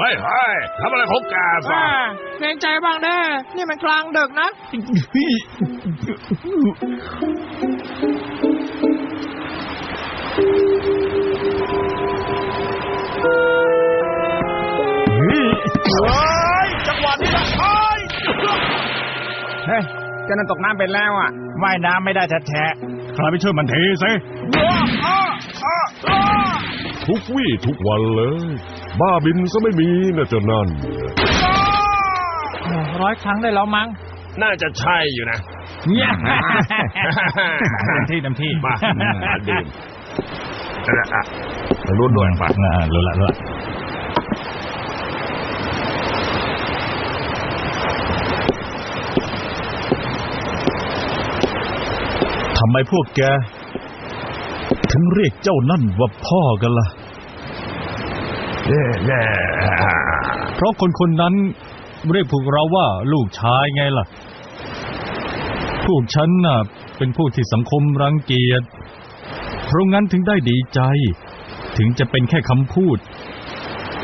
ฮ้ยเฮ้ยทำอะไรของแกซะอ่าเกรงใจบ้างเด้อนี่มันกลางดึกนะ เฮ้ยจังหวะนี้ละเฮ้ยเฮ้ยเจะนั่นตกน้ำไปแล้วอะว่ายน้ำไม่ได้แท้ใครไปช่วยมันทีสิ ทุกวี่ทุกวันเลย บ้าบินซะไม่มีนะเจ้านั่นร้อยครั้งได้แล้วมั้ง น่าจะใช่อยู่นะเนี่ยๆเต็มที่เต็มที่มามาดื่มนั่นแหละอะทางนู้นด้วยไปอ่ารู้ละรู้ละทำไมพวกแก ถึงเรียกเจ้านั่นว่าพ่อกันล่ะแย่แย่ เพราะคนคนนั้นเรียกพวกเราว่าลูกชายไงล่ะ พวกฉันน่ะเป็นพวกที่สังคมรังเกียจ เพราะงั้นถึงได้ดีใจ ถึงจะเป็นแค่คำพูด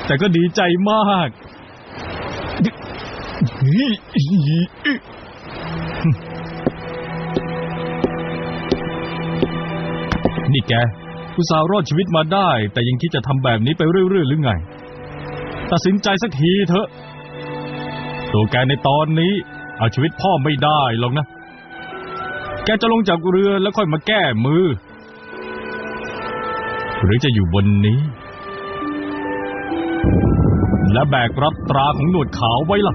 แต่ก็ดีใจมาก นี่แก อุตส่าห์รอดชีวิตมาได้ แต่ยังคิดจะทำแบบนี้ไปเรื่อยๆหรือไง ตัดสินใจสักทีเถอะ ตัวแกในตอนนี้ เอาชีวิตพ่อไม่ได้หรอกนะ แกจะลงจากเรือแล้วค่อยมาแก้มือ หรือจะอยู่บนนี้ และแบกรับตราของหนวดขาวไว้ล่ะ